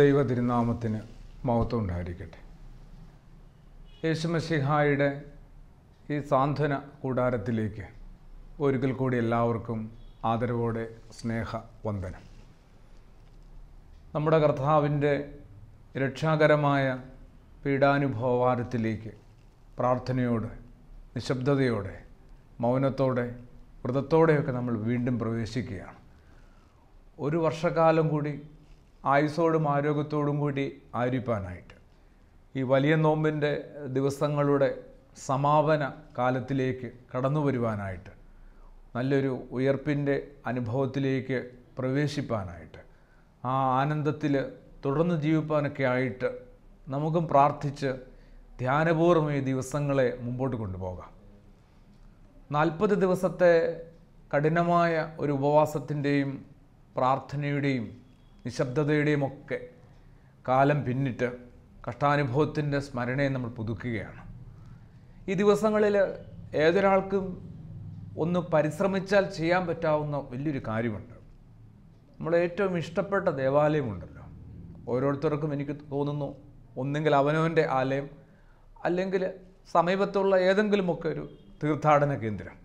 ദൈവ തിരുനാമത്തിന് മഹത്വം ഉണ്ടായിരിക്കട്ടെ യേശുമസിഹായുടെ ഈ സാന്ത്വന കൂടാരത്തിലേക്ക് ഒരിക്കൽ കൂടി എല്ലാവർക്കും ആദരവോടെ സ്നേഹ വന്ദനം നമ്മുടെ കർത്താവിന്റെ രക്ഷാകരമായ പീഡാനുഭവാരത്തിലേക്ക് പ്രാർത്ഥനയോടെ നിശബ്ദതയോടെ മൗനത്തോടെ വ്രതത്തോടെയൊക്കെ നമ്മൾ വീണ്ടും പ്രവേശിക്കുകയാണ്. ഒരു വർഷക്കാലം കൂടി ആയുസോടും ആരോഗ്യത്തോടും കൂടി ആയിരിക്കാനായിട്ട് ഈ വലിയ നോമ്പിന്റെ ദിവസങ്ങളുടെ സമാപന കാലത്തിലേക്ക് കടന്നു വരുവാനായിട്ട് നല്ലൊരു ഉയർപ്പിന്റെ അനുഭവത്തിലേക്ക് പ്രവേശിപ്പാനായിട്ട് ആ ആനന്ദത്തിൽ തുടർന്ന് ജീവിപ്പാനൊക്കെ ആയിട്ട് നമുക്കും പ്രാർത്ഥിച്ച് ധ്യാനപൂർവം ഈ ദിവസങ്ങളെ മുമ്പോട്ട് കൊണ്ടുപോകാം. നാൽപ്പത് ദിവസത്തെ കഠിനമായ ഒരു ഉപവാസത്തിന്റെയും പ്രാർത്ഥനയുടെയും നിശബ്ദതയുടെയും ഒക്കെ കാലം പിന്നിട്ട് കഷ്ടാനുഭവത്തിന്റെ സ്മരണയെ നമ്മൾ പുതുക്കുകയാണ്. ഈ ദിവസങ്ങളിൽ ഏതൊരാൾക്കും ഒന്ന് പരിശ്രമിച്ചാൽ ചെയ്യാൻ പറ്റാവുന്ന വലിയൊരു കാര്യമുണ്ട്. നമ്മൾ ഏറ്റവും ഇഷ്ടപ്പെട്ട ദേവാലയമുണ്ടല്ലോ. ഓരോരുത്തർക്കും എനിക്ക് തോന്നുന്നു ഒന്നെങ്കിൽ അവനവന്റെ ആലയം അല്ലെങ്കിൽ സമീപത്തുള്ള ഏതെങ്കിലുമൊക്കെ ഒരു തീർത്ഥാടന കേന്ദ്രം.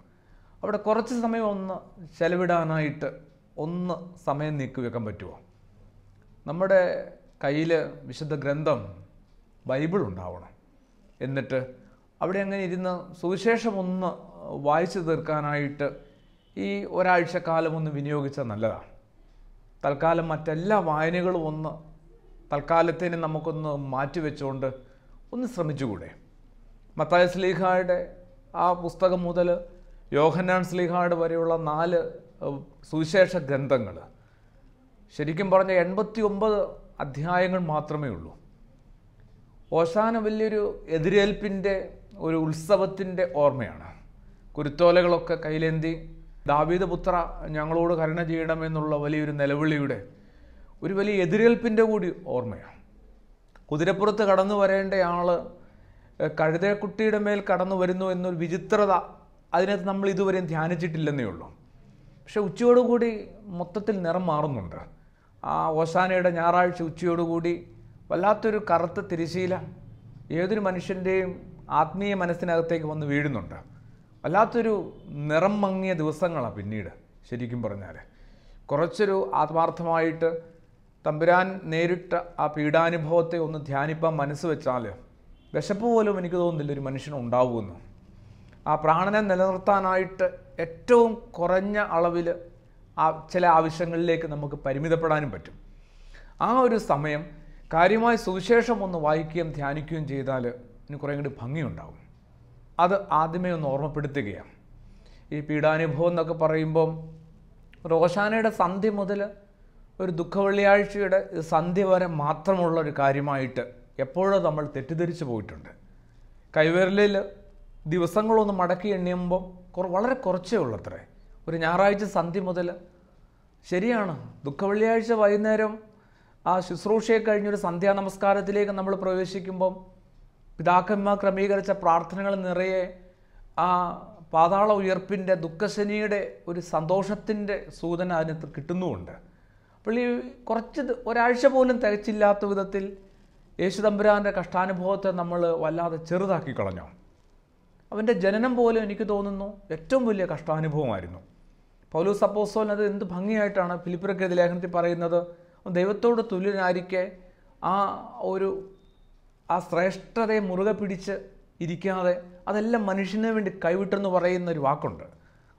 അവിടെ കുറച്ച് സമയം ഒന്ന് ചെലവിടാനായിട്ട് ഒന്ന് സമയം നീക്കി വെക്കാൻ പറ്റുമോ? നമ്മുടെ കയ്യിൽ വിശുദ്ധ ഗ്രന്ഥം ബൈബിൾ ഉണ്ടാവണം. എന്നിട്ട് അവിടെ അങ്ങനെ ഇരുന്ന് സുവിശേഷം ഒന്ന് വായിച്ചു തീർക്കാനായിട്ട് ഈ ഒരാഴ്ച കാലം ഒന്ന് വിനിയോഗിച്ചാൽ നല്ലതാണ്. തൽക്കാലം മറ്റെല്ലാ വായനകളും ഒന്ന് തൽക്കാലത്തേന് നമുക്കൊന്ന് മാറ്റിവെച്ചുകൊണ്ട് ഒന്ന് ശ്രമിച്ചുകൂടെ. മത്തായ സ്ലീഹായുടെ ആ പുസ്തകം മുതൽ യോഹന്നാൻ സ്ലീഹായുടെ വരെയുള്ള നാല് സുവിശേഷ ഗ്രന്ഥങ്ങൾ ശരിക്കും പറഞ്ഞ എൺപത്തി ഒമ്പത് അധ്യായങ്ങൾ മാത്രമേ ഉള്ളൂ. ഓശാന വലിയൊരു എതിരേൽപ്പിന്റെ ഒരു ഉത്സവത്തിന്റെ ഓർമ്മയാണ്. കുരുത്തോലകളൊക്കെ കയ്യിലേന്തി ദാവീദ് പുത്ര ഞങ്ങളോട് കരുണ ചെയ്യണമെന്നുള്ള വലിയൊരു നിലവിളിയുടെ ഒരു വലിയ എതിരേൽപ്പിന്റെ കൂടി ഓർമ്മയാണ്. കുതിരപ്പുറത്ത് കടന്നു വരേണ്ട ആൾ കഴുതക്കുട്ടിയുടെ മേൽ കടന്നു വരുന്നു എന്നൊരു വിചിത്രത അതിനകത്ത് നമ്മൾ ഇതുവരെയും ധ്യാനിച്ചിട്ടില്ലെന്നേ ഉള്ളൂ. പക്ഷെ ഉച്ചയോടുകൂടി മൊത്തത്തിൽ നിറം മാറുന്നുണ്ട്. ആ ഓശാനയുടെ ഞായറാഴ്ച ഉച്ചയോടുകൂടി വല്ലാത്തൊരു കറുത്ത തിരിശീല ഏതൊരു മനുഷ്യന്റെയും ആത്മീയ മനസ്സിനകത്തേക്ക് വന്ന് വീഴുന്നുണ്ട്. വല്ലാത്തൊരു നിറം മങ്ങിയ ദിവസങ്ങളാണ് പിന്നീട് ശരിക്കും പറഞ്ഞാൽ കുറച്ചൊരു ആത്മാർത്ഥമായിട്ട് തമ്പുരാൻ നേരിട്ട ആ പീഡാനുഭവത്തെ ഒന്ന് ധ്യാനിപ്പാൻ മനസ്സ് വെച്ചാൽ വിശപ്പ് പോലും എനിക്ക് തോന്നുന്നില്ല ഒരു മനുഷ്യന് ഉണ്ടാവുമെന്ന്. ആ പ്രാണനെ നിലനിർത്താനായിട്ട് ഏറ്റവും കുറഞ്ഞ അളവിൽ ചില ആവശ്യങ്ങളിലേക്ക് നമുക്ക് പരിമിതപ്പെടാനും പറ്റും. ആ ഒരു സമയം കാര്യമായ സുവിശേഷം ഒന്ന് വായിക്കുകയും ധ്യാനിക്കുകയും ചെയ്താൽ ഇനി കുറേ കൂടി ഭംഗിയുണ്ടാവും. അത് ആദ്യമേ ഒന്ന് ഓർമ്മപ്പെടുത്തുകയാണ്. ഈ പീഡാനുഭവം എന്നൊക്കെ പറയുമ്പം റോഷാനയുടെ സന്ധ്യ മുതൽ ഒരു ദുഃഖവെള്ളിയാഴ്ചയുടെ സന്ധ്യ വരെ മാത്രമുള്ള ഒരു കാര്യമായിട്ട് എപ്പോഴും നമ്മൾ തെറ്റിദ്ധരിച്ചു പോയിട്ടുണ്ട്. കൈവിരലിൽ ദിവസങ്ങളൊന്ന് മടക്കി എണ്ണിയുമ്പം വളരെ കുറച്ചേ ഉള്ളത്രേ. ഒരു ഞായറാഴ്ച സന്ധ്യ മുതൽ. ശരിയാണ്. ദുഃഖവെള്ളിയാഴ്ച വൈകുന്നേരം ആ ശുശ്രൂഷയെ കഴിഞ്ഞൊരു സന്ധ്യാ നമസ്കാരത്തിലേക്ക് നമ്മൾ പ്രവേശിക്കുമ്പം പിതാക്കന്മാർ ക്രമീകരിച്ച പ്രാർത്ഥനകൾ നിറയെ ആ പാതാള ഉയർപ്പിന്റെ ദുഃഖശനിയുടെ ഒരു സന്തോഷത്തിന്റെ സൂചന അതിനകത്ത് കിട്ടുന്നുമുണ്ട്. അപ്പോൾ ഈ കുറച്ച് ഒരാഴ്ച പോലും തികച്ചില്ലാത്ത വിധത്തിൽ യേശുദമ്പുരാന്റെ കഷ്ടാനുഭവത്തെ നമ്മൾ വല്ലാതെ ചെറുതാക്കി കളഞ്ഞു. അവന്റെ ജനനം പോലും എനിക്ക് തോന്നുന്നു ഏറ്റവും വലിയ കഷ്ടാനുഭവമായിരുന്നു. പൗലൂസ് അപ്പോസ്തലൻ അത് എന്ത് ഭംഗിയായിട്ടാണ് ഫിലിപ്പിറക്കെതിരെ ലേഖനത്തിൽ പറയുന്നത്? ദൈവത്തോട് തുല്യനായിരിക്കെ ആ ഒരു ആ ശ്രേഷ്ഠതയെ മുറുകെ പിടിച്ച് ഇരിക്കാതെ അതെല്ലാം മനുഷ്യന് വേണ്ടി കൈവിട്ടെന്ന് പറയുന്ന ഒരു വാക്കുണ്ട്.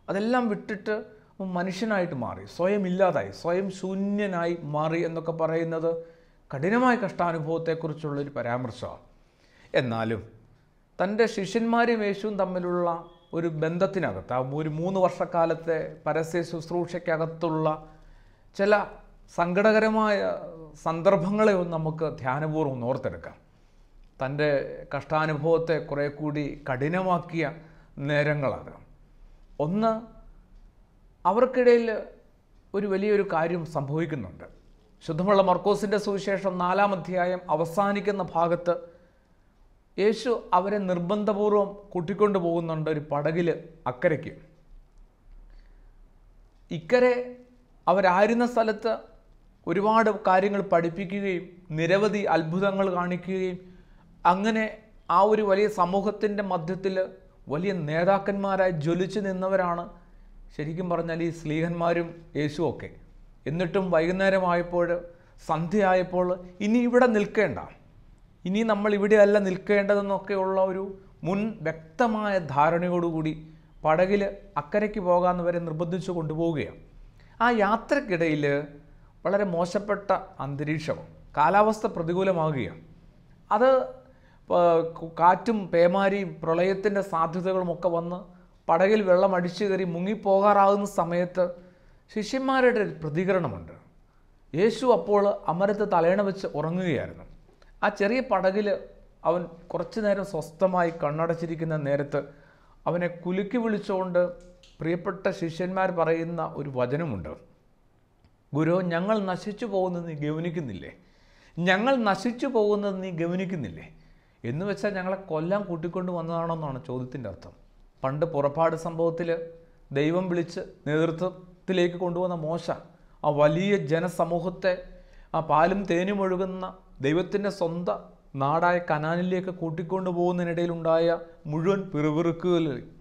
അതെല്ലാം വിട്ടിട്ട് മനുഷ്യനായിട്ട് മാറി സ്വയം ഇല്ലാതായി സ്വയം ശൂന്യനായി മാറി എന്നൊക്കെ പറയുന്നത് കഠിനമായ കഷ്ടാനുഭവത്തെക്കുറിച്ചുള്ളൊരു പരാമർശമാണ്. എന്നാലും തന്റെ ശിഷ്യന്മാരും യേശുവും തമ്മിലുള്ള ഒരു ബന്ധത്തിനകത്ത് ആ ഒരു മൂന്ന് വർഷക്കാലത്തെ പരസ്യ ശുശ്രൂഷയ്ക്കകത്തുള്ള ചില സങ്കടകരമായ സന്ദർഭങ്ങളെ ഒന്ന് നമുക്ക് ധ്യാനപൂർവം ഓർത്തെടുക്കാം. തന്റെ കഷ്ടാനുഭവത്തെ കുറേ കൂടി കഠിനമാക്കിയ നേരങ്ങളാണ്. ഒന്ന് അവർക്കിടയിൽ ഒരു വലിയൊരു കാര്യം സംഭവിക്കുന്നുണ്ട്. ശുദ്ധമുള്ള മർക്കോസിന്റെ സുവിശേഷം നാലാം അധ്യായം അവസാനിക്കുന്ന ഭാഗത്ത് യേശു അവരെ നിർബന്ധപൂർവം കൂട്ടിക്കൊണ്ടു പോകുന്നുണ്ട് ഒരു പടകിൽ അക്കരയ്ക്ക്. ഇക്കരെ അവരായിരുന്ന സ്ഥലത്ത് ഒരുപാട് കാര്യങ്ങൾ പഠിപ്പിക്കുകയും നിരവധി അത്ഭുതങ്ങൾ കാണിക്കുകയും അങ്ങനെ ആ ഒരു വലിയ സമൂഹത്തിന്റെ മധ്യത്തിൽ വലിയ നേതാക്കന്മാരായി ജ്വലിച്ചു നിന്നവരാണ് ശരിക്കും പറഞ്ഞാൽ ഈ സ്ലീഹന്മാരും യേശുവൊക്കെ എന്നിട്ടും വൈകുന്നേരമായപ്പോൾ സന്ധ്യയായപ്പോൾ ഇനി ഇവിടെ നിൽക്കേണ്ട. ഇനി നമ്മൾ ഇവിടെയല്ല നിൽക്കേണ്ടതെന്നൊക്കെയുള്ള ഒരു മുൻ വ്യക്തമായ ധാരണയോടുകൂടി പടകിൽ അക്കരയ്ക്ക് പോകാമെന്ന് വരെ നിർബന്ധിച്ചു കൊണ്ടുപോവുകയാണ്. ആ യാത്രക്കിടയിൽ വളരെ മോശപ്പെട്ട അന്തരീക്ഷം കാലാവസ്ഥ പ്രതികൂലമാകുകയാണ് അത് കാറ്റും പേമാരിയും പ്രളയത്തിന്റെ സാധ്യതകളുമൊക്കെ വന്ന് പടകിൽ വെള്ളം അടിച്ചു കയറി മുങ്ങിപ്പോകാറാകുന്ന സമയത്ത് ശിഷ്യന്മാരുടെ പ്രതികരണമുണ്ട്. യേശു അപ്പോൾ അമരത്ത് തലേണ വെച്ച് ഉറങ്ങുകയായിരുന്നു. ആ ചെറിയ പടകിൽ അവൻ കുറച്ചു നേരം സ്വസ്ഥമായി കണ്ണടച്ചിരിക്കുന്ന നേരത്ത് അവനെ കുലുക്കി വിളിച്ചുകൊണ്ട് പ്രിയപ്പെട്ട ശിഷ്യന്മാർ പറയുന്ന ഒരു വചനമുണ്ട്. ഗുരു ഞങ്ങൾ നശിച്ചു പോകുന്നത് നീ ഗവനിക്കുന്നില്ലേ ഞങ്ങൾ നശിച്ചു പോകുന്നത് നീ ഗവനിക്കുന്നില്ലേ എന്ന് വെച്ചാൽ ഞങ്ങളെ കൊല്ലാൻ കൂട്ടിക്കൊണ്ട് വന്നതാണെന്നാണ് ചോദ്യത്തിന്റെ അർത്ഥം. പണ്ട് പുറപ്പാട് സംഭവത്തിൽ ദൈവം വിളിച്ച് നേതൃത്വത്തിലേക്ക് കൊണ്ടുവന്ന മോശ ആ വലിയ ജനസമൂഹത്തെ ആ പാലും തേനും ഒഴുകുന്ന ദൈവത്തിന്റെ സ്വന്തം നാടായ കനാനിലേക്ക് കൂട്ടിക്കൊണ്ടു പോകുന്നതിനിടയിലുണ്ടായ മുഴുവൻ പിറുപിറുക്കുകളെയും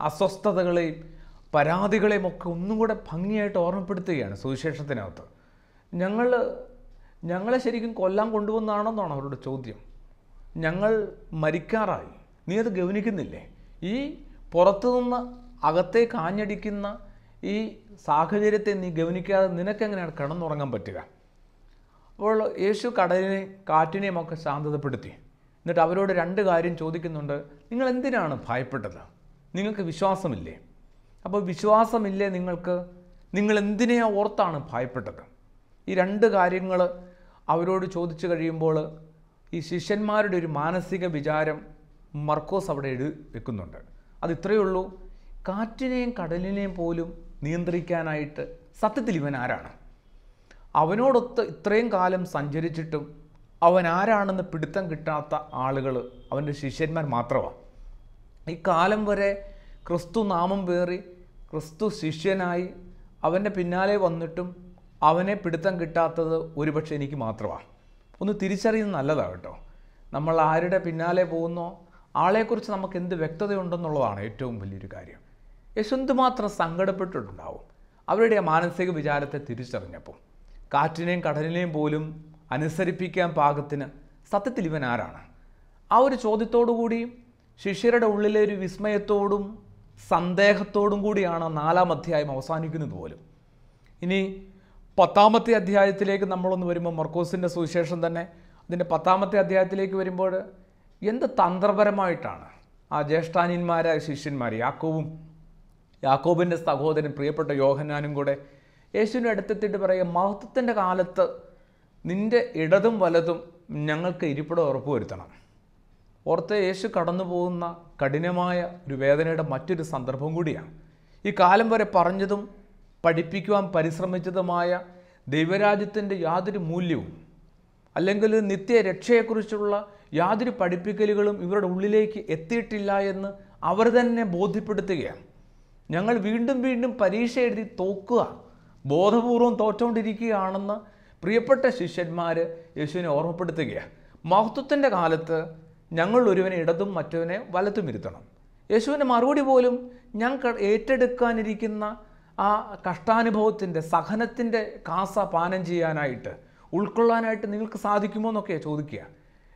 അസ്വസ്ഥതകളെയും പരാതികളെയും ഒക്കെ ഒന്നും കൂടെ ഭംഗിയായിട്ട് ഓർമ്മപ്പെടുത്തുകയാണ് സുവിശേഷത്തിനകത്ത്. ഞങ്ങൾ ഞങ്ങളെ ശരിക്കും കൊല്ലാൻ കൊണ്ടുവന്നാണെന്നാണ് അവരുടെ ചോദ്യം. ഞങ്ങൾ മരിക്കാറായി. നീ അത് ഗവനിക്കുന്നില്ലേ ഈ പുറത്തുനിന്ന് അകത്തേക്ക് ആഞ്ഞടിക്കുന്ന ഈ സാഹചര്യത്തെ നീ ഗവനിക്കാതെ നിനക്കെങ്ങനെയാണ് കിടന്നുറങ്ങാൻ പറ്റുക? അപ്പോൾ യേശു കടലിനെ കാറ്റിനെയും ഒക്കെ ശാന്തതപ്പെടുത്തി. എന്നിട്ട് അവരോട് രണ്ട് കാര്യം ചോദിക്കുന്നുണ്ട്. നിങ്ങൾ എന്തിനാണ് ഭയപ്പെട്ടത്? നിങ്ങൾക്ക് വിശ്വാസമില്ലേ? അപ്പോൾ വിശ്വാസമില്ലേ നിങ്ങൾക്ക്? നിങ്ങൾ എന്തിനെയാ ഓർത്താണ് ഭയപ്പെട്ടത്? ഈ രണ്ട് കാര്യങ്ങൾ അവരോട് ചോദിച്ചു കഴിയുമ്പോൾ ഈ ശിഷ്യന്മാരുടെ ഒരു മാനസിക വിചാരം മർക്കോസ് അവിടെ എഴു വെക്കുന്നുണ്ട്. അത് ഇത്രയേ ഉള്ളൂ. കാറ്റിനെയും കടലിനെയും പോലും നിയന്ത്രിക്കാനായിട്ട് സത്യത്തിൽ ഇവൻ ആരാണ്? അവനോടൊത്ത് ഇത്രയും കാലം സഞ്ചരിച്ചിട്ടും അവൻ ആരാണെന്ന് പിടുത്തം കിട്ടാത്ത ആളുകൾ അവന്റെ ശിഷ്യന്മാർ മാത്രമാണ് ഈ കാലം വരെ ക്രിസ്തു നാമം പേറി ക്രിസ്തു ശിഷ്യനായി അവന്റെ പിന്നാലെ വന്നിട്ടും അവനെ പിടുത്തം കിട്ടാത്തത് ഒരുപക്ഷെ എനിക്ക് മാത്രമാണ് ഒന്ന് തിരിച്ചറിയുന്നത് നല്ലതാണ് കേട്ടോ. നമ്മൾ ആരുടെ പിന്നാലെ പോകുന്നോ ആളെക്കുറിച്ച് നമുക്ക് എന്ത് വ്യക്തതയുണ്ടെന്നുള്ളതാണ് ഏറ്റവും വലിയൊരു കാര്യം. യേശു മാത്രം സങ്കടപ്പെട്ടിട്ടുണ്ടാവും? അവരുടെ മാനസിക വിചാരത്തെ തിരിച്ചറിഞ്ഞപ്പോൾ. കാറ്റിനെയും കടലിനെയും പോലും അനുസരിപ്പിക്കാൻ പാകത്തിന് സത്യത്തിൽ ഇവൻ ആരാണ്? ആ ഒരു ചോദ്യത്തോടു കൂടി ശിഷ്യരുടെ ഉള്ളിലെ ഒരു വിസ്മയത്തോടും സന്ദേഹത്തോടും കൂടിയാണ് നാലാം അധ്യായം അവസാനിക്കുന്നത് പോലും. ഇനി പത്താമത്തെ അധ്യായത്തിലേക്ക് നമ്മളൊന്ന് വരുമ്പോൾ മർക്കോസിന്റെ സുവിശേഷം തന്നെ അതിന്റെ പത്താമത്തെ അധ്യായത്തിലേക്ക് വരുമ്പോൾ എന്ത് തന്ത്രപരമായിട്ടാണ് ആ ജ്യേഷ്ഠാനിന്മാരായ ശിഷ്യന്മാർ യാക്കോവും യാക്കോബിന്റെ സഹോദരൻ പ്രിയപ്പെട്ട യോഹന്നാനും കൂടെ യേശുവിന്റെ അടുത്തെത്തിയിട്ട് പറയുക മഹത്വത്തിന്റെ കാലത്ത് നിന്റെ ഇടതും വലതും ഞങ്ങൾക്ക് ഇരിപ്പിടം ഉറപ്പുവരുത്തണം. ഓർത്ത് യേശു കടന്നു പോകുന്ന കഠിനമായ ഒരു വേദനയുടെ മറ്റൊരു സന്ദർഭം കൂടിയാണ്. ഈ കാലം വരെ പറഞ്ഞതും പഠിപ്പിക്കുവാൻ പരിശ്രമിച്ചതുമായ ദൈവരാജ്യത്തിന്റെ യാതൊരു മൂല്യവും അല്ലെങ്കിൽ നിത്യരക്ഷയെക്കുറിച്ചുള്ള യാതൊരു പഠിപ്പിക്കലുകളും ഇവരുടെ ഉള്ളിലേക്ക് എത്തിയിട്ടില്ല എന്ന് അവർ തന്നെ ബോധ്യപ്പെടുത്തുകയാണ്. ഞങ്ങൾ വീണ്ടും വീണ്ടും പരീക്ഷ എഴുതി തോക്കുക. ബോധപൂർവം തോറ്റുകൊണ്ടിരിക്കുകയാണെന്ന് പ്രിയപ്പെട്ട ശിഷ്യന്മാർ യേശുവിനെ ഓർമ്മപ്പെടുത്തുകയാണ്. മഹത്വത്തിന്റെ കാലത്ത് ഞങ്ങൾ ഒരുവനെ ഇടതും മറ്റവനെ വലത്തും ഇരുത്തണം. യേശുവിന്റെ മറുപടി പോലും ഞാൻ ഏറ്റെടുക്കാനിരിക്കുന്ന ആ കഷ്ടാനുഭവത്തിന്റെ സഹനത്തിന്റെ കാസ പാനം ചെയ്യാനായിട്ട് ഉൾക്കൊള്ളാനായിട്ട് നിങ്ങൾക്ക് സാധിക്കുമോ എന്നൊക്കെ ചോദിക്കുക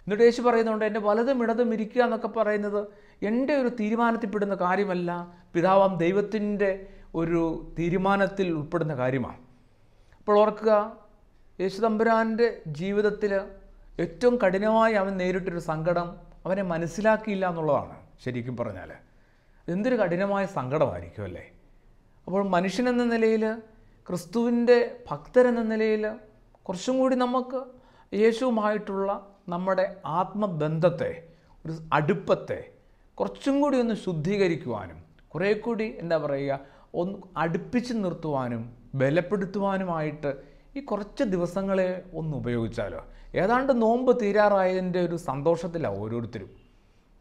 എന്നിട്ട് യേശു പറയുന്നുണ്ട് എന്റെ വലതും ഇടതും ഇരിക്കുക എന്നൊക്കെ പറയുന്നത് എന്റെ ഒരു തീരുമാനത്തിൽപ്പെടുന്ന കാര്യമല്ല. പിതാവാം ദൈവത്തിന്റെ ഒരു തീരുമാനത്തിൽ ഉൾപ്പെടുന്ന കാര്യമാണ്. അപ്പോൾ ഓർക്കുക യേശുതമ്പുരാന്റെ ജീവിതത്തിൽ ഏറ്റവും കഠിനമായി അവൻ നേരിട്ടൊരു സങ്കടം അവനെ മനസ്സിലാക്കിയില്ല എന്നുള്ളതാണ് ശരിക്കും പറഞ്ഞാൽ. എന്തൊരു കഠിനമായ സങ്കടമായിരിക്കും അല്ലേ? അപ്പോൾ മനുഷ്യനെന്ന നിലയിൽ ക്രിസ്തുവിന്റെ ഭക്തരെന്ന നിലയിൽ കുറച്ചും കൂടി നമുക്ക് യേശുവുമായിട്ടുള്ള നമ്മുടെ ആത്മബന്ധത്തെ ഒരു അടുപ്പത്തെ കുറച്ചും കൂടി ഒന്ന് ശുദ്ധീകരിക്കുവാനും കുറേ കൂടി എന്താ പറയുക ഒന്ന് അടുപ്പിച്ച് നിർത്തുവാനും ബലപ്പെടുത്തുവാനുമായിട്ട് ഈ കുറച്ച് ദിവസങ്ങളെ ഒന്ന് ഉപയോഗിച്ചാലോ? ഏതാണ്ട് നോമ്പ് തീരാറായതിന്റെ ഒരു സന്തോഷത്തിലാണ് ഓരോരുത്തരും.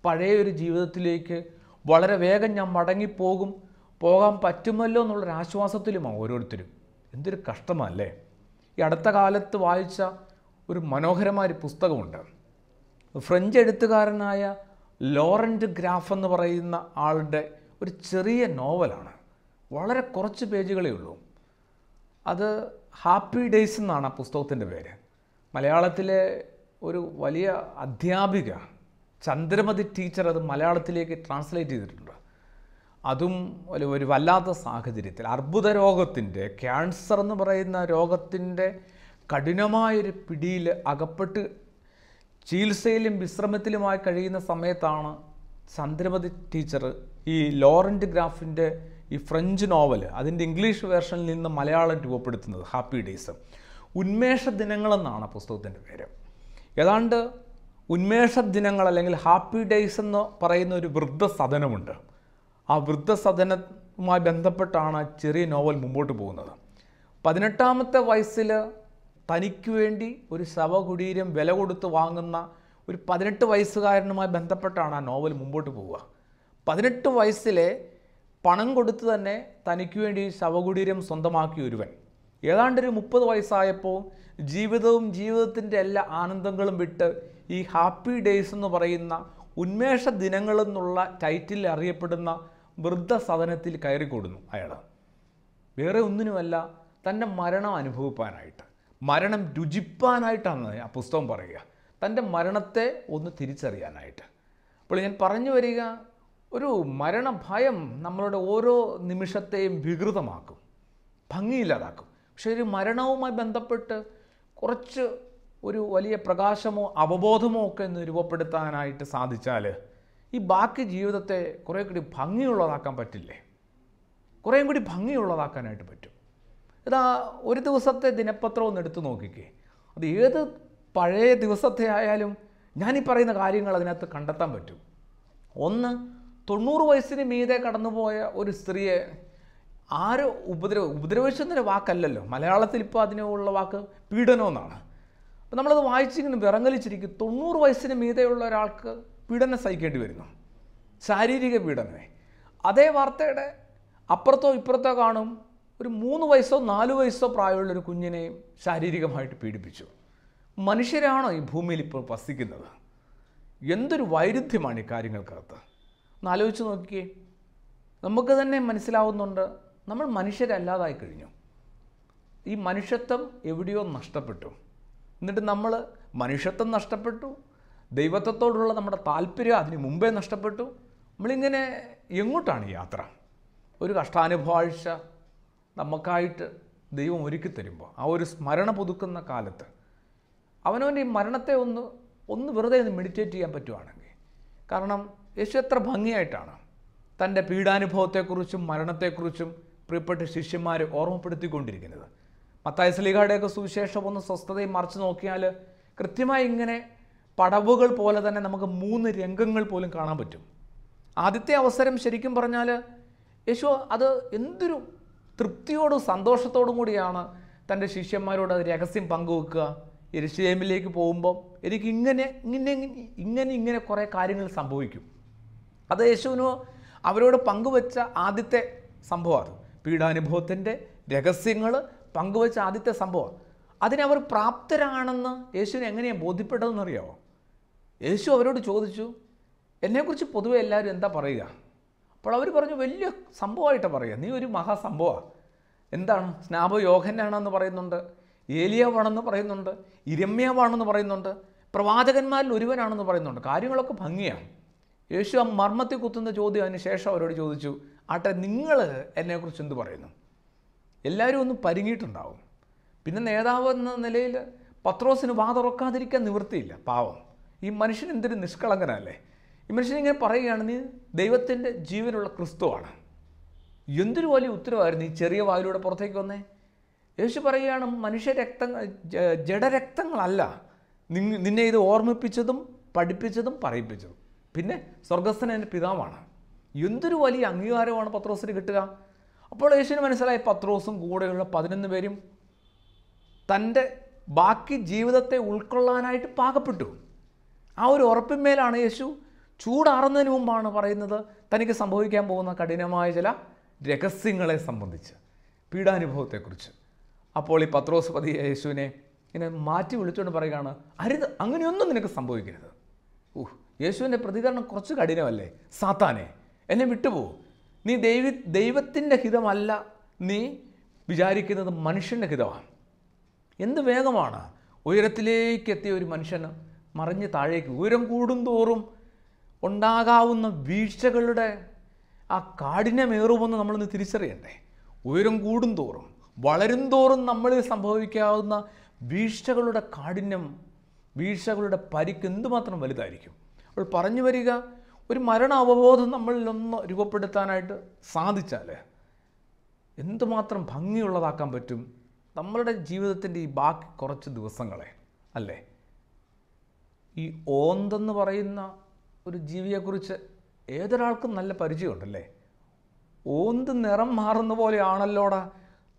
പഴയ ഒരു ജീവിതത്തിലേക്ക് വളരെ വേഗം ഞാൻ മടങ്ങിപ്പോകും പോകാൻ പറ്റുമല്ലോ എന്നുള്ളൊരു ആശ്വാസത്തിലുമാണ് ഓരോരുത്തരും. എന്തൊരു കഷ്ടമല്ലേ? ഈ അടുത്ത കാലത്ത് വായിച്ച ഒരു മനോഹരമായ ഒരു പുസ്തകമുണ്ട്. ഫ്രഞ്ച് എഴുത്തുകാരനായ ലോറന്റ് ഗ്രാഫ് എന്ന് പറയുന്ന ആളുടെ ഒരു ചെറിയ നോവലാണ്. വളരെ കുറച്ച് പേജുകളേ ഉള്ളൂ. അത് ഹാപ്പി ഡേയ്സ് എന്നാണ് ആ പുസ്തകത്തിന്റെ പേര്. മലയാളത്തിലെ ഒരു വലിയ അധ്യാപിക ചന്ദ്രമതി ടീച്ചർ അത് മലയാളത്തിലേക്ക് ട്രാൻസ്ലേറ്റ് ചെയ്തിട്ടുണ്ട്. അതും ഒരു ഒരു വല്ലാത്ത സാഹചര്യത്തിൽ. അർബുദ രോഗത്തിന്റെ ക്യാൻസർ എന്ന് പറയുന്ന രോഗത്തിന്റെ കഠിനമായൊരു പിടിയിൽ അകപ്പെട്ട് ചികിത്സയിലും വിശ്രമത്തിലുമായി കഴിയുന്ന സമയത്താണ് ചന്ദ്രമതി ടീച്ചർ ഈ ലോറന്റ് ഗ്രാഫിന്റെ ഈ ഫ്രഞ്ച് നോവൽ അതിന്റെ ഇംഗ്ലീഷ് വേർഷനിൽ നിന്ന് മലയാളം രൂപപ്പെടുത്തുന്നത് ഹാപ്പി ഡേയ്സ്. ഉന്മേഷ ദിനങ്ങളെന്നാണ് പുസ്തകത്തിന്റെ പേര്. ഏതാണ്ട് ഉന്മേഷ ദിനങ്ങൾ അല്ലെങ്കിൽ ഹാപ്പി ഡേയ്സ് എന്ന് പറയുന്ന ഒരു വൃദ്ധസദനമുണ്ട് ആ വൃദ്ധസദനവുമായി ബന്ധപ്പെട്ടാണ് ചെറിയ നോവൽ മുമ്പോട്ട് പോകുന്നത്. പതിനെട്ടാമത്തെ വയസ്സിൽ തനിക്ക് വേണ്ടി ഒരു ശവകുടീരം വില കൊടുത്ത് വാങ്ങുന്ന ഒരു പതിനെട്ട് വയസ്സുകാരനുമായി ബന്ധപ്പെട്ടാണ് ആ നോവൽ മുമ്പോട്ട് പോവുക. പതിനെട്ട് വയസ്സിലെ പണം കൊടുത്ത് തന്നെ തനിക്ക് വേണ്ടി ശവകുടീരം സ്വന്തമാക്കിയ ഒരുവൻ. ഏതാണ്ടൊരു മുപ്പത് വയസ്സായപ്പോൾ ജീവിതവും ജീവിതത്തിന്റെ എല്ലാ ആനന്ദങ്ങളും വിട്ട് ഈ ഹാപ്പി ഡേയ്സ് എന്ന് പറയുന്ന ഉന്മേഷ ദിനങ്ങളെന്നുള്ള ടൈറ്റിൽ അറിയപ്പെടുന്ന വൃദ്ധ വൃദ്ധസദനത്തിൽ കയറിക്കൂടുന്നു അയാൾ വേറെ ഒന്നിനുമല്ല തന്റെ മരണം അനുഭവിപ്പാനായിട്ട്. മരണം രുചിപ്പാനായിട്ടാണ് ആ പുസ്തകം പറയുക. തന്റെ മരണത്തെ ഒന്ന് തിരിച്ചറിയാനായിട്ട്. അപ്പോൾ ഞാൻ പറഞ്ഞു വരിക ഒരു മരണഭയം നമ്മളുടെ ഓരോ നിമിഷത്തെയും വികൃതമാക്കും ഭംഗിയില്ലാതാക്കും. പക്ഷേ ഒരു മരണവുമായി ബന്ധപ്പെട്ട് കുറച്ച് ഒരു വലിയ പ്രകാശമോ അവബോധമോ ഒക്കെ രൂപപ്പെടുത്താനായിട്ട് സാധിച്ചാൽ ഈ ബാക്കി ജീവിതത്തെ കുറേ കൂടി ഭംഗിയുള്ളതാക്കാൻ പറ്റില്ലേ? കുറേയും കൂടി ഭംഗിയുള്ളതാക്കാനായിട്ട് പറ്റും. ഇതാ ഒരു ദിവസത്തെ ദിനപത്രം ഒന്ന് എടുത്തു നോക്കിക്കേ. അത് ഏത് പഴയ ദിവസത്തെ ആയാലും ഞാനീ പറയുന്ന കാര്യങ്ങൾ അതിനകത്ത് കണ്ടെത്താൻ പറ്റും. ഒന്ന് തൊണ്ണൂറ് വയസ്സിന് മീതെ കടന്നുപോയ ഒരു സ്ത്രീയെ ആരോ ഉപദ്രവ ഉപദ്രവിച്ചെന്നൊരു വാക്കല്ലല്ലോ. മലയാളത്തിൽ ഇപ്പോൾ അതിനുള്ള വാക്ക് പീഡനം എന്നാണ്. അപ്പം നമ്മളത് വായിച്ചിങ്ങനെ വിറങ്ങലിച്ചിരിക്കും. തൊണ്ണൂറ് വയസ്സിന് മീതെയുള്ള ഒരാൾക്ക് പീഡനം സഹിക്കേണ്ടി വരുന്നു. ശാരീരിക പീഡനമേ. അതേ വാർത്തയുടെ അപ്പുറത്തോ ഇപ്പുറത്തോ കാണും ഒരു മൂന്ന് വയസ്സോ നാല് വയസ്സോ പ്രായമുള്ള ഒരു കുഞ്ഞിനെയും ശാരീരികമായിട്ട് പീഡിപ്പിച്ചു. മനുഷ്യരാണോ ഈ ഭൂമിയിൽ ഇപ്പോൾ വസിക്കുന്നത്? എന്തൊരു വൈരുദ്ധ്യമാണ് ഈ കാര്യങ്ങൾക്കകത്ത്? ഒന്ന് ആലോചിച്ച് നോക്കിയേ. നമുക്ക് തന്നെ മനസ്സിലാവുന്നുണ്ട് നമ്മൾ മനുഷ്യരല്ലാതായി കഴിഞ്ഞു. ഈ മനുഷ്യത്വം എവിടെയോ നഷ്ടപ്പെട്ടു. എന്നിട്ട് നമ്മൾ മനുഷ്യത്വം നഷ്ടപ്പെട്ടു ദൈവത്വത്തോടുള്ള നമ്മുടെ താല്പര്യം അതിന് മുമ്പേ നഷ്ടപ്പെട്ടു. നമ്മളിങ്ങനെ എങ്ങോട്ടാണ് യാത്ര? ഒരു കഷ്ടാനുഭവാഴ്ച നമുക്കായിട്ട് ദൈവം ഒരുക്കി തരുമ്പോൾ ആ ഒരു സ്മരണ പുതുക്കുന്ന കാലത്ത് അവനവന്റെ ഈ മരണത്തെ ഒന്ന് ഒന്ന് വെറുതെ ഒന്ന് മെഡിറ്റേറ്റ് ചെയ്യാൻ പറ്റുവാണെങ്കിൽ. കാരണം യേശു എത്ര ഭംഗിയായിട്ടാണ് തന്റെ പീഡാനുഭവത്തെക്കുറിച്ചും മരണത്തെക്കുറിച്ചും പ്രിയപ്പെട്ട ശിഷ്യന്മാരെ ഓർമ്മപ്പെടുത്തിക്കൊണ്ടിരിക്കുന്നത്. മത്തായ സ്ലീഹയുടെയൊക്കെ സുവിശേഷം ഒന്ന് സ്വസ്ഥതയും മറിച്ച് നോക്കിയാൽ കൃത്യമായി ഇങ്ങനെ പടവുകൾ പോലെ തന്നെ നമുക്ക് മൂന്ന് രംഗങ്ങൾ പോലും കാണാൻ പറ്റും. ആദ്യത്തെ അവസരം ശരിക്കും പറഞ്ഞാൽ യേശു അത് എന്തൊരു തൃപ്തിയോടും സന്തോഷത്തോടും കൂടിയാണ് തന്റെ ശിഷ്യന്മാരോട് അത് രഹസ്യം പങ്കുവെക്കുക. എരിശിലേമിലേക്ക് പോകുമ്പം എനിക്ക് ഇങ്ങനെ ഇങ്ങനെ ഇങ്ങനെ ഇങ്ങനെ കുറേ കാര്യങ്ങൾ സംഭവിക്കും. അത് യേശുവിനോ അവരോട് പങ്കുവെച്ച ആദ്യത്തെ സംഭവമാണ്. പീഡാനുഭവത്തിന്റെ രഹസ്യങ്ങൾ പങ്കുവെച്ച ആദ്യത്തെ സംഭവം. അതിനവർ പ്രാപ്തരാണെന്ന് യേശുവിനെ എങ്ങനെയാണ് ബോധ്യപ്പെട്ടതെന്ന് അറിയാമോ യേശു അവരോട് ചോദിച്ചു എന്നെക്കുറിച്ച് പൊതുവെ എല്ലാവരും എന്താ പറയുക? അപ്പോൾ അവർ പറഞ്ഞു വലിയ സംഭവമായിട്ടാണ് പറയുക. നീ ഒരു മഹാസംഭവമാണ് എന്താണ്? സ്നാപ യോഹന്നാണെന്ന് പറയുന്നുണ്ട് ഏലിയാവാണെന്ന് പറയുന്നുണ്ട് ഇരമ്യാവാണെന്ന് പറയുന്നുണ്ട് പ്രവാചകന്മാരിൽ ഒരുവനാണെന്ന് പറയുന്നുണ്ട്. കാര്യങ്ങളൊക്കെ ഭംഗിയാണ്. യേശു ആ മർമ്മത്തിൽ കുത്തുന്ന ചോദ്യം അതിന് ശേഷം അവരോട് ചോദിച്ചു ആട്ടെ നിങ്ങൾ എന്നെക്കുറിച്ച് എന്ത് പറയുന്നു? എല്ലാവരും ഒന്ന് പരിങ്ങിയിട്ടുണ്ടാവും. പിന്നെ നേതാവ് എന്ന നിലയിൽ പത്രോസിന് വാ തുറക്കാതിരിക്കാൻ നിവൃത്തിയില്ല പാവം. ഈ മനുഷ്യൻ എന്തൊരു നിഷ്കളങ്കനല്ലേ? ഈ മനുഷ്യൻ ഇങ്ങനെ പറയുകയാണ് നീ ദൈവത്തിന്റെ ജീവനുള്ള ക്രിസ്തുവാണ്. എന്തൊരു വലിയ ഉത്തരവായിരുന്നു ഈ ചെറിയ വായിലൂടെ പുറത്തേക്ക് വന്നേ? യേശു പറയുകയാണ് മനുഷ്യ ജ- ജഡരക്തങ്ങളല്ല. നിന്നെ ഇത് ഓർമ്മിപ്പിച്ചതും പഠിപ്പിച്ചതും പറയിപ്പിച്ചതും. പിന്നെ സ്വർഗസ്ഥന എന്റെ പിതാവാണ്. എന്തൊരു വലിയ അംഗീകാരമാണ് പത്രോസിന് കിട്ടുക? അപ്പോൾ യേശുവിന് മനസ്സിലായി പത്രോസും കൂടെയുള്ള പതിനൊന്ന് പേരും തന്റെ ബാക്കി ജീവിതത്തെ ഉൾക്കൊള്ളാനായിട്ട് പാകപ്പെട്ടു. ആ ഒരു ഉറപ്പിന്മേലാണ് യേശു ചൂടാറുന്നതിന് മുമ്പാണ് പറയുന്നത് തനിക്ക് സംഭവിക്കാൻ പോകുന്ന കഠിനമായ ചില രഹസ്യങ്ങളെ സംബന്ധിച്ച് പീഡാനുഭവത്തെക്കുറിച്ച്. അപ്പോൾ ഈ പത്രോസ് പതി യേശുവിനെ ഇങ്ങനെ മാറ്റി വിളിച്ചുകൊണ്ട് പറയുകയാണ് അരുത് അങ്ങനെയൊന്നും നിനക്ക് സംഭവിക്കരുത്. ഊഹ് യേശുവിന്റെ പ്രതികരണം കുറച്ച് കഠിനമല്ലേ? സാത്താനെ എന്നെ വിട്ടുപോകൂ നീ ദൈവ ദൈവത്തിന്റെ ഹിതമല്ല. നീ വിചാരിക്കുന്നത് മനുഷ്യന്റെ ഹിതമാണ്. എന്ത് വേഗമാണ്? ഉയരത്തിലേക്ക് എത്തിയ ഒരു മനുഷ്യന് മറിഞ്ഞ് താഴേക്ക് ഉയരം കൂടുന്തോറും ഉണ്ടാകാവുന്ന വീഴ്ചകളുടെ ആ കാഠിന്യമേറുമെന്ന് നമ്മളൊന്ന് തിരിച്ചറിയണ്ടേ. ഉയരം കൂടുന്തോറും വളരും തോറും നമ്മളിൽ സംഭവിക്കാവുന്ന വീഴ്ചകളുടെ കാഠിന്യം വീഴ്ചകളുടെ പരിക്ക് എന്തുമാത്രം വലുതായിരിക്കും? അപ്പോൾ പറഞ്ഞു വരിക ഒരു മരണ അവബോധം നമ്മളിലൊന്ന് രൂപപ്പെടുത്താനായിട്ട് സാധിച്ചാൽ എന്തുമാത്രം ഭംഗിയുള്ളതാക്കാൻ പറ്റും നമ്മളുടെ ജീവിതത്തിന്റെ ഈ ബാക്കി കുറച്ച് ദിവസങ്ങളെ അല്ലേ? ഈ ഓന്തെന്ന് പറയുന്ന ഒരു ജീവിയെക്കുറിച്ച് ഏതൊരാൾക്കും നല്ല പരിചയമുണ്ടല്ലേ? ഓന്ത് നിറം മാറുന്ന പോലെയാണല്ലോടാ.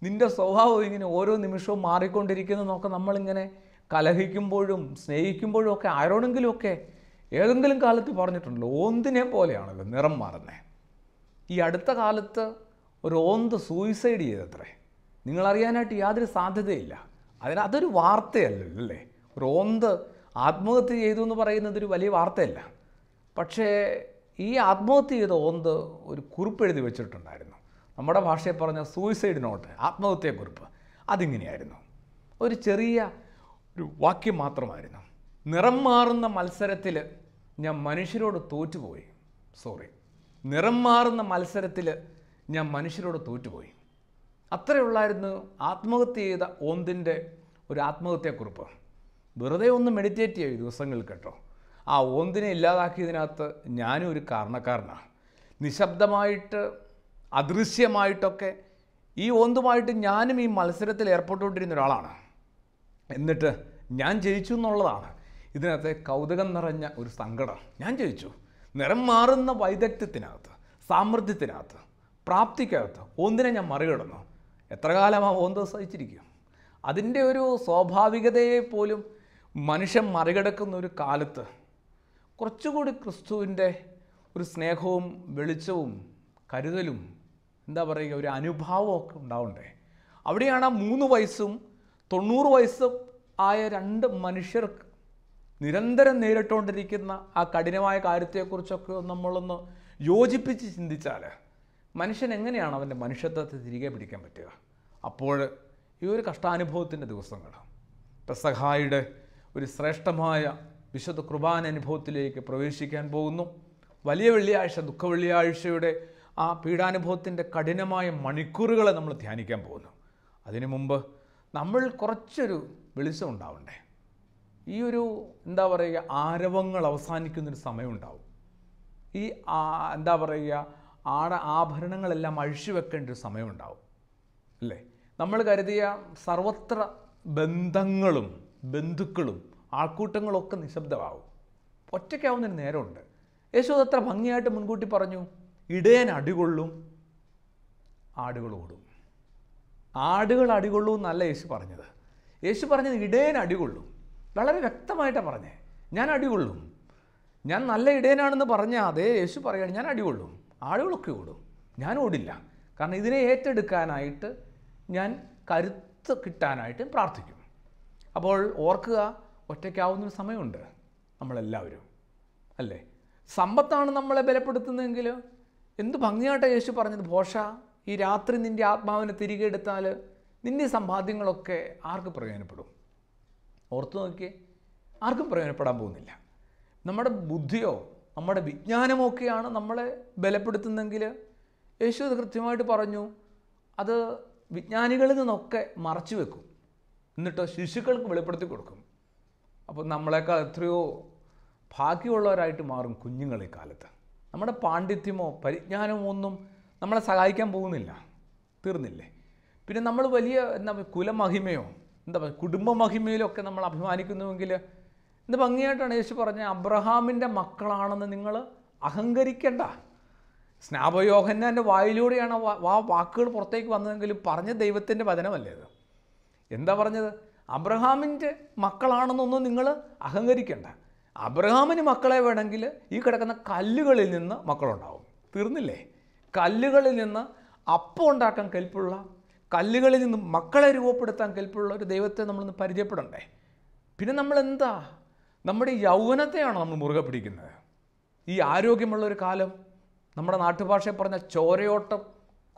നിന്റെ സ്വഭാവം ഇങ്ങനെ ഓരോ നിമിഷവും മാറിക്കൊണ്ടിരിക്കുന്നതെന്നൊക്കെ നമ്മളിങ്ങനെ കലഹിക്കുമ്പോഴും സ്നേഹിക്കുമ്പോഴും ഒക്കെ ആരോടെങ്കിലും ഒക്കെ ഏതെങ്കിലും കാലത്ത് പറഞ്ഞിട്ടുണ്ടല്ലോ ഓന്തിനെ പോലെയാണല്ലോ നിറം മാറുന്നത് ഈ അടുത്ത കാലത്ത് ഒരു ഓന്ത് സൂയിസൈഡ് ചെയ്തത്രേ. നിങ്ങളറിയാനായിട്ട് യാതൊരു സാധ്യതയില്ല. അതിന് അതൊരു വാർത്തയല്ലല്ലോ അല്ലേ ഒരു ഓന്ത് ആത്മഹത്യ ചെയ്തു എന്ന് പറയുന്നത് ഒരു വലിയ വാർത്തയല്ല. പക്ഷേ ഈ ആത്മഹത്യ ചെയ്ത ഓന്ത് ഒരു കുറിപ്പ് എഴുതി വെച്ചിട്ടുണ്ടായിരുന്നു. നമ്മുടെ ഭാഷയിൽ പറഞ്ഞ സൂയിസൈഡ് നോട്ട് ആത്മഹത്യക്കുറിപ്പ് അതിങ്ങനെയായിരുന്നു. ഒരു ചെറിയ ഒരു വാക്യം മാത്രമായിരുന്നു. നിറം മാറുന്ന മത്സരത്തിൽ ഞാൻ മനുഷ്യരോട് തോറ്റുപോയി. സോറി നിറം മാറുന്ന മത്സരത്തിൽ ഞാൻ മനുഷ്യരോട് തോറ്റുപോയി. അത്രയുള്ളായിരുന്നു ആത്മഹത്യ ചെയ്ത ഓന്തിന്റെ ഒരു ആത്മഹത്യാക്കുറിപ്പ്. വെറുതെ ഒന്ന് മെഡിറ്റേറ്റ് ചെയ്യും ദിവസങ്ങൾ കേട്ടോ. ആ ഓന്തിനെ ഇല്ലാതാക്കിയതിനകത്ത് ഞാനും ഒരു കാരണക്കാരനാണ് നിശബ്ദമായിട്ട് അദൃശ്യമായിട്ടൊക്കെ ഈ ഓന്തുമായിട്ട് ഞാനും ഈ മത്സരത്തിൽ ഏർപ്പെട്ടുകൊണ്ടിരുന്ന ഒരാളാണ്. എന്നിട്ട് ഞാൻ ജയിച്ചു എന്നുള്ളതാണ്. ഇതിനകത്തെ കൗതുകം നിറഞ്ഞ ഒരു സങ്കടം. ഞാൻ ചോദിച്ചു നിറം മാറുന്ന വൈദഗ്ധ്യത്തിനകത്ത് സാമർഥ്യത്തിനകത്ത് പ്രാപ്തിക്കകത്ത് ഒന്നിനെ ഞാൻ മറികടന്നു. എത്ര കാലം ആ ഓന്ത് സഹിച്ചിരിക്കും? അതിന്റെ ഒരു സ്വാഭാവികതയെ പോലും മനുഷ്യൻ മറികടക്കുന്ന ഒരു കാലത്ത് കുറച്ചുകൂടി ക്രിസ്തുവിന്റെ ഒരു സ്നേഹവും വെളിച്ചവും കരുതലും എന്താ പറയുക ഒരു അനുഭാവവും ഒക്കെ ഉണ്ടാവണ്ടേ? അവിടെയാണ് ആ മൂന്ന് വയസ്സും തൊണ്ണൂറ് വയസ്സും ആയ രണ്ട് മനുഷ്യർക്ക് നിരന്തരം നേരിട്ടുകൊണ്ടിരിക്കുന്ന ആ കഠിനമായ കാര്യത്തെക്കുറിച്ചൊക്കെ നമ്മളൊന്ന് യോജിപ്പിച്ച് ചിന്തിച്ചാൽ മനുഷ്യൻ എങ്ങനെയാണ് അവന്റെ മനുഷ്യത്വത്തെ തിരികെ പിടിക്കാൻ പറ്റുക? അപ്പോൾ ഈ ഒരു കഷ്ടാനുഭവത്തിന്റെ ദിവസങ്ങൾ പെസഹായുടെ ഒരു ശ്രേഷ്ഠമായ വിശുദ്ധ കുർബാന അനുഭവത്തിലേക്ക് പ്രവേശിക്കാൻ പോകുന്നു. വലിയ വെള്ളിയാഴ്ച ദുഃഖ വെള്ളിയാഴ്ചയുടെ ആ പീഡാനുഭവത്തിന്റെ കഠിനമായ മണിക്കൂറുകളെ നമ്മൾ ധ്യാനിക്കാൻ പോകുന്നു. അതിനു മുമ്പ് നമ്മൾ കുറച്ചൊരു വെളിച്ചം ഉണ്ടാവണ്ടേ? ഈ ഒരു എന്താ പറയുക ആരവങ്ങൾ അവസാനിക്കുന്നൊരു സമയമുണ്ടാവും. ഈ എന്താ പറയുക ആട ആഭരണങ്ങളെല്ലാം അഴിച്ചു വെക്കേണ്ട ഒരു സമയമുണ്ടാവും. അല്ലേ? നമ്മൾ കരുതിയ സർവത്ര ബന്ധങ്ങളും ബന്ധുക്കളും ആൾക്കൂട്ടങ്ങളൊക്കെ നിശബ്ദമാവും. ഒറ്റയ്ക്കാവുന്നൊരു നേരമുണ്ട്. യേശു അത് അത്ര ഭംഗിയായിട്ട് മുൻകൂട്ടി പറഞ്ഞു ഇടയൻ അടികൊള്ളും ആടുകൾ ഓടും. ആടുകൾ അടികൊള്ളും എന്നല്ല യേശു പറഞ്ഞത്. യേശു പറഞ്ഞത് ഇടയൻ അടികൊള്ളും. വളരെ വ്യക്തമായിട്ടാണ് പറഞ്ഞേ. ഞാൻ അടികൊള്ളും. ഞാൻ നല്ല ഇടയനാണെന്ന് പറഞ്ഞ അതേ യേശു പറയുകയാണ് ഞാൻ അടികൊള്ളും. ആളുകളൊക്കെ ഓടും. ഞാൻ ഓടില്ല. കാരണം ഇതിനെ ഏറ്റെടുക്കാനായിട്ട് ഞാൻ കരുത്ത് കിട്ടാനായിട്ട് പ്രാർത്ഥിക്കും. അപ്പോൾ ഓർക്കുക ഒറ്റയ്ക്കാവുന്നൊരു സമയമുണ്ട് നമ്മളെല്ലാവരും. അല്ലേ? സമ്പത്താണ് നമ്മളെ ബലപ്പെടുത്തുന്നതെങ്കിൽ എന്ത് ഭംഗിയായിട്ട് യേശു പറഞ്ഞത്? ഭോഷ ഈ രാത്രി നിന്റെ ആത്മാവിനെ തിരികെ എടുത്താൽ നിന്റെ സമ്പാദ്യങ്ങളൊക്കെ ആർക്ക് പ്രയോജനപ്പെടും? ഓർത്തു നോക്കിയേ. ആർക്കും പ്രയോജനപ്പെടാൻ പോകുന്നില്ല. നമ്മുടെ ബുദ്ധിയോ നമ്മുടെ വിജ്ഞാനമോ ഒക്കെയാണ് നമ്മളെ ബലപ്പെടുത്തുന്നെങ്കിൽ യേശു അത് കൃത്യമായിട്ട് പറഞ്ഞു. അത് വിജ്ഞാനികളിൽ നിന്നൊക്കെ മറച്ചു വെക്കും. എന്നിട്ടോ ശിശുക്കൾക്ക് വെളിപ്പെടുത്തി കൊടുക്കും. അപ്പോൾ നമ്മളെക്കാൾ എത്രയോ ഭാഗ്യമുള്ളവരായിട്ട് മാറും കുഞ്ഞുങ്ങൾ കാലത്ത്. നമ്മുടെ പാണ്ഡിത്യമോ പരിജ്ഞാനമോ ഒന്നും നമ്മളെ സഹായിക്കാൻ പോകുന്നില്ല. തീർന്നില്ലേ? പിന്നെ നമ്മൾ വലിയ എന്താ കുലമഹിമയോ എന്താ പറയുക കുടുംബ മഹിമയിലൊക്കെ നമ്മൾ അഭിമാനിക്കുന്നുവെങ്കിൽ എന്ത് ഭംഗിയായിട്ടാണ് യേശു പറഞ്ഞ അബ്രഹാമിന്റെ മക്കളാണെന്ന് നിങ്ങൾ അഹങ്കരിക്കേണ്ട. സ്നാപയോഹന്നാന്റെ വായിലൂടെയാണ് ആ വാക്കുകൾ പുറത്തേക്ക് വന്നതെങ്കിലും പറഞ്ഞ ദൈവത്തിന്റെ വചനമല്ലേ അത്? എന്താ പറഞ്ഞത്? അബ്രഹാമിന്റെ മക്കളാണെന്നൊന്നും നിങ്ങൾ അഹങ്കരിക്കേണ്ട. അബ്രഹാമിന് മക്കളെ വേണമെങ്കിൽ ഈ കിടക്കുന്ന കല്ലുകളിൽ നിന്ന് മക്കളുണ്ടാവും. തീർന്നില്ലേ? കല്ലുകളിൽ നിന്ന് അപ്പം ഉണ്ടാക്കാൻ കെൽപ്പുള്ള കല്ലുകളിൽ നിന്നും മക്കളെ രൂപപ്പെടുത്താൻ കെൽപ്പുള്ള ഒരു ദൈവത്തെ നമ്മളൊന്ന് പരിചയപ്പെടണ്ടേ? പിന്നെ നമ്മൾ എന്താ നമ്മുടെ യൗവനത്തെയാണ് നമ്മൾ മുറുകെ പിടിക്കുന്നത്? ഈ ആരോഗ്യമുള്ള ഒരു കാലം നമ്മുടെ നാട്ടുഭാഷയെ പറഞ്ഞ ചോരയോട്ടം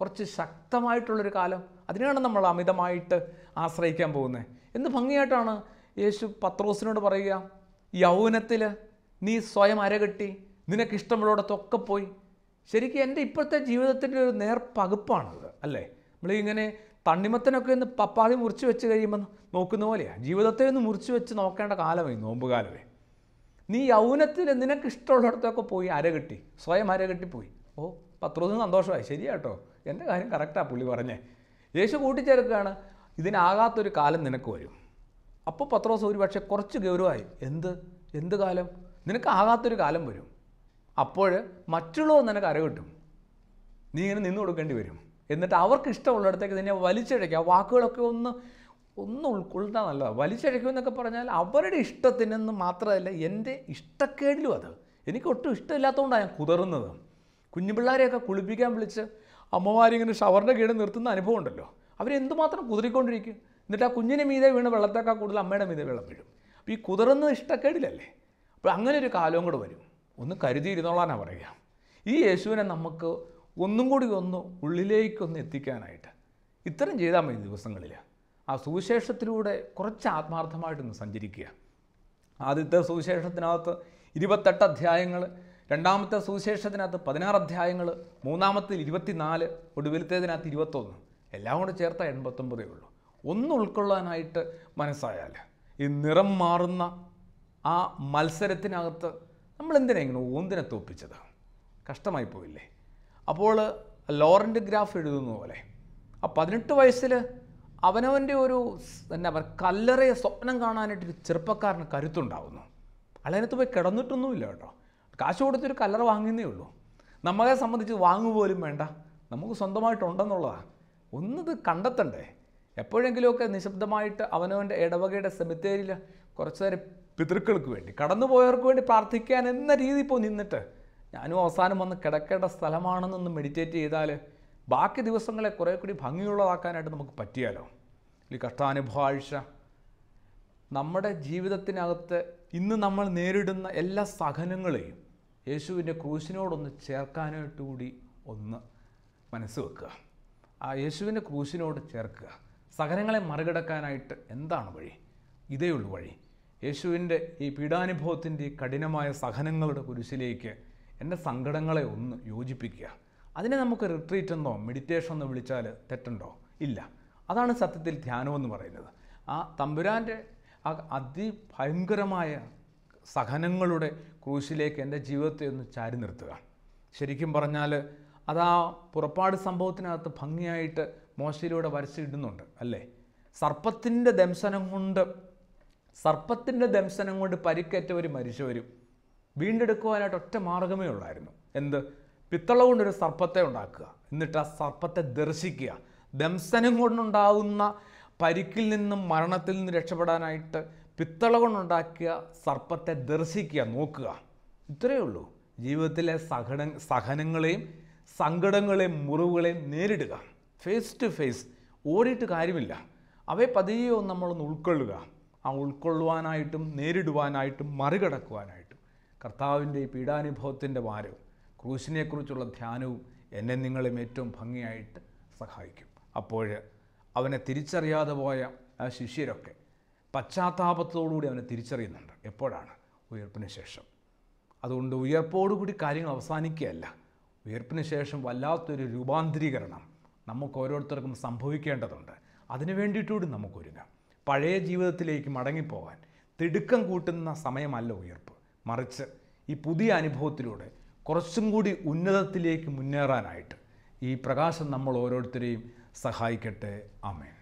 കുറച്ച് ശക്തമായിട്ടുള്ളൊരു കാലം അതിനെയാണ് നമ്മൾ അമിതമായിട്ട് ആശ്രയിക്കാൻ പോകുന്നത്. എന്ന് ഭംഗിയായിട്ടാണ് യേശു പത്രോസിനോട് പറയുക യൗവനത്തിൽ നീ സ്വയം അരകെട്ടി നിനക്കിഷ്ടമുള്ളിടത്തൊക്കെ പോയി. ശരിക്കും എന്റെ ഇപ്പോഴത്തെ ജീവിതത്തിന്റെ ഒരു നേർപ്പകുപ്പാണത് അല്ലേ? നമ്മളിങ്ങനെ തണ്ണിമത്തനൊക്കെ ഒന്ന് പപ്പാതി മുറിച്ച് വെച്ച് കഴിയുമ്പോൾ നോക്കുന്ന പോലെയാണ് ജീവിതത്തെ ഒന്ന് മുറിച്ച് വെച്ച് നോക്കേണ്ട കാലമായി നോമ്പുകാലമേ. നീ യൗവനത്തിൽ നിനക്ക് ഇഷ്ടമുള്ളിടത്തൊക്കെ പോയി അരകെട്ടി സ്വയം അരകെട്ടി പോയി. ഓ ദിവസം സന്തോഷമായി. ശരിയാട്ടോ എന്റെ കാര്യം കറക്റ്റാണ് പുള്ളി പറഞ്ഞേ. യേശു കൂട്ടിച്ചേർക്കുകയാണ്. ഇതിനാകാത്തൊരു കാലം നിനക്ക് വരും. അപ്പോൾ പത്രോസ് ഒരു പക്ഷേ കുറച്ച് ഗൗരവമായി. എന്ത്? എന്ത് കാലം? നിനക്ക് ആകാത്തൊരു കാലം വരും. അപ്പോൾ മറ്റുള്ളവർ നിനക്ക് അരകിട്ടും നീ ഇങ്ങനെ നിന്ന് കൊടുക്കേണ്ടി വരും. എന്നിട്ട് അവർക്ക് ഇഷ്ടമുള്ളിടത്തേക്ക് നിന്നെ വലിച്ചഴക്കുക വാക്കുകളൊക്കെ ഒന്ന് ഒന്ന് ഉൾക്കൊള്ളുന്ന നല്ലതാണ് വലിച്ചഴക്കും എന്നൊക്കെ പറഞ്ഞാൽ അവരുടെ ഇഷ്ടത്തിനെന്ന് മാത്രമല്ല എന്റെ ഇഷ്ടക്കേടിലും അത്. എനിക്ക് ഒട്ടും ഇഷ്ടമില്ലാത്തതുകൊണ്ടാണ് ഞാൻ കുതറുന്നത് കുഞ്ഞു പിള്ളേരെയൊക്കെ കുളിപ്പിക്കാൻ വിളിച്ച് അമ്മമാരിങ്ങനെ ഷവറിന്റെ കീഴിൽ നിർത്തുന്ന അനുഭവം ഉണ്ടല്ലോ. അവരെന്തുമാത്രം കുതിരിക്കൊണ്ടിരിക്കും? എന്നിട്ട് ആ കുഞ്ഞിനെ മീതെ വീണ് വെള്ളത്തേക്കാൾ കൂടുതൽ അമ്മയുടെ മീതെ വെള്ളം വീഴും. അപ്പോൾ ഈ കുതിർന്നത് ഇഷ്ടക്കേടിലല്ലേ? അപ്പോൾ അങ്ങനെ ഒരു കാലവും കൂടെ വരും. ഒന്ന് കരുതിയിരുന്നോളാനാണ് പറയുക. ഈ യേശുവിനെ നമുക്ക് ഒന്നും കൂടി ഒന്ന് ഉള്ളിലേക്കൊന്ന് എത്തിക്കാനായിട്ട്. ഇത്തരം ചെയ്താൽ മതി ദിവസങ്ങളിൽ ആ സുവിശേഷത്തിലൂടെ കുറച്ച് ആത്മാർത്ഥമായിട്ടൊന്ന് സഞ്ചരിക്കുക. ആദ്യത്തെ സുവിശേഷത്തിനകത്ത് ഇരുപത്തെട്ട് അധ്യായങ്ങൾ രണ്ടാമത്തെ സുവിശേഷത്തിനകത്ത് പതിനാറ് അധ്യായങ്ങൾ മൂന്നാമത്തെ ഇരുപത്തിനാല് ഒടുവിലത്തേതിനകത്ത് ഇരുപത്തൊന്ന്. എല്ലാം കൂടെ ചേർത്ത എൺപത്തൊമ്പതേ ഉള്ളൂ. ഒന്ന് ഉൾക്കൊള്ളാനായിട്ട് മനസ്സായാൽ ഈ നിറം മാറുന്ന ആ മത്സരത്തിനകത്ത് നമ്മൾ എന്തിനാ ഇങ്ങനെ ഓന്തിനെ തോപ്പിച്ചത്? കഷ്ടമായി പോയില്ലേ? അപ്പോൾ ലോറന്റ് ഗ്രാഫ് എഴുതുന്ന പോലെ ആ പതിനെട്ട് വയസ്സിൽ അവനവന്റെ ഒരു എന്താ പറയുക കല്ലറയെ സ്വപ്നം കാണാനായിട്ടൊരു ചെറുപ്പക്കാരന് കരുത്തുണ്ടാവുന്നു. അളയനത്ത് പോയി കിടന്നിട്ടൊന്നുമില്ല കേട്ടോ. കാശ് കൊടുത്തൊരു കല്ലറ വാങ്ങുന്നേ ഉള്ളൂ. നമ്മളെ സംബന്ധിച്ച് വാങ്ങുപോലും വേണ്ട. നമുക്ക് സ്വന്തമായിട്ടുണ്ടെന്നുള്ളതാണ് ഒന്നത് കണ്ടെത്തണ്ടേ. എപ്പോഴെങ്കിലുമൊക്കെ നിശബ്ദമായിട്ട് അവനവന്റെ ഇടവകയുടെ സെമിത്തേരിയിൽ കുറച്ച് നേരം പിതൃക്കൾക്ക് വേണ്ടി കടന്നുപോയവർക്ക് വേണ്ടി പ്രാർത്ഥിക്കാൻ എന്ന രീതി ഇപ്പോൾ നിന്നിട്ട് ഞാനും അവസാനം വന്ന് കിടക്കേണ്ട സ്ഥലമാണെന്നൊന്ന് മെഡിറ്റേറ്റ് ചെയ്താൽ ബാക്കി ദിവസങ്ങളെ കുറേ കൂടി ഭംഗിയുള്ളതാക്കാനായിട്ട് നമുക്ക് പറ്റിയാലോ? ഈ കഷ്ടാനുഭവാഴ്ച. നമ്മുടെ ജീവിതത്തിനകത്ത് ഇന്ന് നമ്മൾ നേരിടുന്ന എല്ലാ സഹനങ്ങളെയും യേശുവിന്റെ ക്രൂശിനോടൊന്ന് ചേർക്കാനായിട്ട് കൂടി ഒന്ന് മനസ്സ് വെക്കുക. ആ യേശുവിന്റെ ക്രൂശിനോട് ചേർക്കുക. സഹനങ്ങളെ മറികടക്കാനായിട്ട് എന്താണ് വഴി? ഇതേ ഉള്ളൂ വഴി. യേശുവിന്റെ ഈ പീഡാനുഭവത്തിന്റെ കഠിനമായ സഹനങ്ങളുടെ കുരിശിലേക്ക് എന്റെ സങ്കടങ്ങളെ ഒന്ന് യോജിപ്പിക്കുക. അതിനെ നമുക്ക് റിട്രീറ്റ് എന്നോ മെഡിറ്റേഷൻ എന്നോ വിളിച്ചാൽ തെറ്റുണ്ടോ? ഇല്ല. അതാണ് സത്യത്തിൽ ധ്യാനം എന്ന് പറയുന്നത്. ആ തമ്പുരാന്റെ ആ അതിഭയങ്കരമായ സഹനങ്ങളുടെ ക്രൂശിലേക്ക് എന്റെ ജീവിതത്തെ ഒന്ന് ചാരി നിർത്തുക. ശരിക്കും പറഞ്ഞാൽ അത് ആ പുറപ്പാട് സംഭവത്തിനകത്ത് ഭംഗിയായിട്ട് മോശയിലൂടെ വരച്ചിടുന്നുണ്ട് അല്ലേ? സർപ്പത്തിന്റെ ദംശനം കൊണ്ട് സർപ്പത്തിന്റെ ദംശനം കൊണ്ട് പരിക്കേറ്റവർ മരിച്ചവരും വീണ്ടെടുക്കുവാനായിട്ട് ഒറ്റ മാർഗമേ ഉള്ളായിരുന്നു. എന്ത്? പിത്തള കൊണ്ടൊരു സർപ്പത്തെ ഉണ്ടാക്കുക. എന്നിട്ട് ആ സർപ്പത്തെ ദർശിക്കുക. ദംസനം കൊണ്ടുണ്ടാവുന്ന പരിക്കിൽ നിന്നും മരണത്തിൽ നിന്നും രക്ഷപ്പെടാനായിട്ട് പിത്തള കൊണ്ടുണ്ടാക്കിയ സർപ്പത്തെ ദർശിക്കുക നോക്കുക. ഇത്രയേ ഉള്ളൂ. ജീവിതത്തിലെ സഹന സഹനങ്ങളെയും സങ്കടങ്ങളെയും മുറിവുകളെയും നേരിടുക. ഫേസ് ടു ഫേസ് ഓടിയിട്ട് കാര്യമില്ല. അവയെ പതിയെ ഒന്ന് നമ്മളൊന്ന് ഉൾക്കൊള്ളുക. ആ ഉൾക്കൊള്ളുവാനായിട്ടും നേരിടുവാനായിട്ടും മറികടക്കുവാനായിട്ടും. കർത്താവിന്റെ ഈ പീഡാനുഭവത്തിന്റെ ഭാരവും ക്രൂശിനെക്കുറിച്ചുള്ള ധ്യാനവും എന്നെ നിങ്ങളെയും ഏറ്റവും ഭംഗിയായിട്ട് സഹായിക്കും. അപ്പോൾ അവനെ തിരിച്ചറിയാതെ പോയ ആ ശിഷ്യരൊക്കെ പശ്ചാത്താപത്തോടുകൂടി അവനെ തിരിച്ചറിയുന്നുണ്ട്. എപ്പോഴാണ്? ഉയർപ്പിന് ശേഷം. അതുകൊണ്ട് ഉയർപ്പോടുകൂടി കാര്യങ്ങൾ അവസാനിക്കുകയല്ല. ഉയർപ്പിന് ശേഷം വല്ലാത്തൊരു രൂപാന്തരീകരണം നമുക്ക് ഓരോരുത്തർക്കും സംഭവിക്കേണ്ടതുണ്ട്. അതിനു വേണ്ടിയിട്ടുകൂടി നമുക്കൊരുങ്ങാം. പഴയ ജീവിതത്തിലേക്ക് മടങ്ങിപ്പോകാൻ തിടുക്കം കൂട്ടുന്ന സമയമല്ല ഉയർപ്പ്. മറിച്ച് ഈ പുതിയ അനുഭവത്തിലൂടെ കുറച്ചും കൂടി ഉന്നതത്തിലേക്ക് മുന്നേറാനായിട്ട് ഈ പ്രകാശം നമ്മൾ ഓരോരുത്തരെയും സഹായിക്കട്ടെ. ആമേൻ.